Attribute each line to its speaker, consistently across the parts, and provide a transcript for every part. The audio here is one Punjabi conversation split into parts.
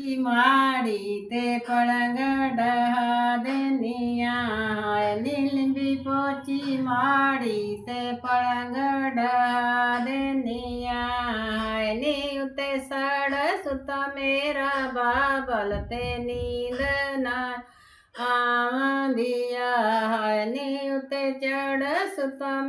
Speaker 1: ਮਾੜੀ ਤੇ ਪਲੰਗ ਡਹਾ ਦੇਨੀਆਂ ਨੀਲੰਬੀ ਪੋਚੀ ਮਾੜੀ ਤੇ ਪਲੰਗ ਡਹਾ ਦੇਨੀਆਂ ਨੀ ਉਤੇ ਸੜ ਸੁਤਾ ਮੇਰਾ ਬਾਬਲ ਤੇ ਨੀਂਦ ਨਾ ਆਵੰਦੀਆ ਹਾਏ ਨੀ ਉਤੇ ਚੜ ਸੁਤਾ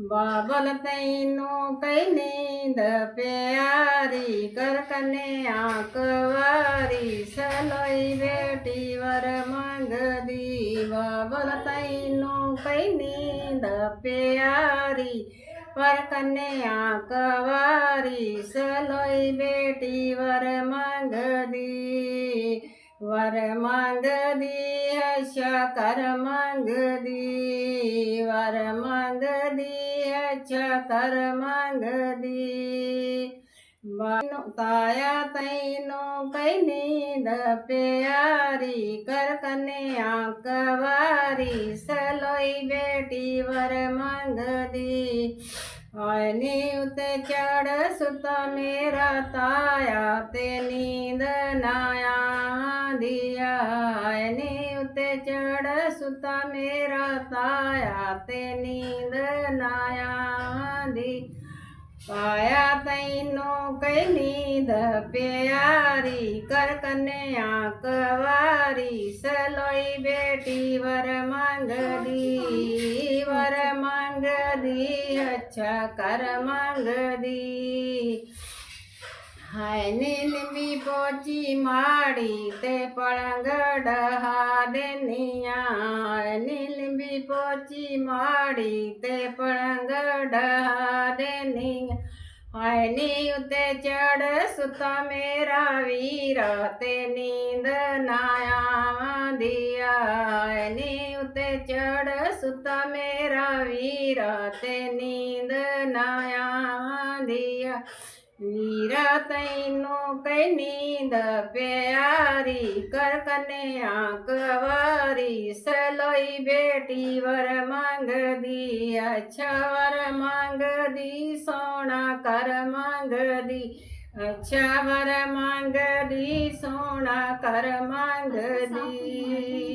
Speaker 1: ਬਾਬਲ ਤੈਨੂੰ ਕਈ ਨੀਂਦ ਪਿਆਰੀ ਕਰ ਕੰਨਿਆ ਕਵਾਰੀ ਸਲੋਈ ਬੇਟੀ ਵਰ ਮੰਗਦੀ ਬਾਬਲ ਤੈਨੂੰ ਕਈ ਨੀਂਦ ਪਿਆਰੀ ਪਰ ਕੰਨਿਆ ਕਵਾਰੀ ਸਲੋਈ ਬੇਟੀ ਵਰ ਮੰਗਦੀ ਵਰ ਮੰਗਦੀ ਅੱਛਾ ਕਰ ਮੰਗਦੀ। ਵਰ ਮੰਗਦੀ ਅੱਛਾ ਕਰ ਮੰਗਦੀ। ਬਾਨੂੰ ਤਾਇਆ ਤੈਨੂੰ ਕਈ ਨੀਂਦ, ਪਿਆਰੀ ਕਰ ਕਨਿਆ ਕਵਾਰੀ। ਸਲੋਈ ਬੇਟੀ ਵਰ ਮੰਗਦੀ, ਆਏ ਨੀ ਉਤੇ ਚੜ ਸੁਤਾ ਮੇਰਾ ਤਾਇਆ। ਤੇ ਨੀਂਦ ਨਾ ਸੁਤਾ ਮੇਰਾ ਤਾਇਆ ਤੇ ਨੀਂਦ ਨਾ ਆਂਦੀ। ਪਾਇਆ ਤੈਨੂੰ ਕਈ ਨੀਂਦ, ਪਿਆਰੀ ਕਰ ਕਨਿਆ ਕਵਾਰੀ। ਸਲੋਈ ਬੇਟੀ ਵਰ ਮੰਗਦੀ ਵਰ ਮੰਗਦੀ, ਅੱਛਾ ਕਰ ਮੰਗਦੀ। ਹਾਏ ਨੀਲਮੀ ਪੋਚੀ ਮਾੜੀ ਤੇ ਪਲੰਗ ਡਹਾ ਦੇਨੀਆਂ ਹਾਏ ਨੀਲਮੀ ਪੋਚੀ ਮਾੜੀ ਤੇ ਪਲੰਗ ਡਹਾ ਦੇਨੀਆਂ ਹਾਏ ਨੀ ਉਤੇ ਚੜ ਸੁਤਾ ਮੇਰਾ ਵੀਰਾ ਤੇ ਨੀਂਦ ਨਾ ਆਵੰਦੀਆ ਹਾਏ ਨੀ ਉਤੇ ਚੜ ਸੁਤਾ ਮੇਰਾ ਵੀਰਾ ਤੈਨੂੰ ਕਈ ਨੀਂਦ ਪਿਆਰੀ ਕਰ ਕੰਨਿਆ ਕਵਾਰੀ ਸਲੋਈ ਬੇਟੀ ਵਰ ਮੰਗਦੀ ਅੱਛਾ ਵਰ ਮੰਗਦੀ ਸੋਹਣਾ ਕਰ ਮੰਗਦੀ ਅੱਛਾ ਵਰ ਮੰਗਦੀ ਸੋਹਣਾ ਕਰ ਮੰਗਦੀ।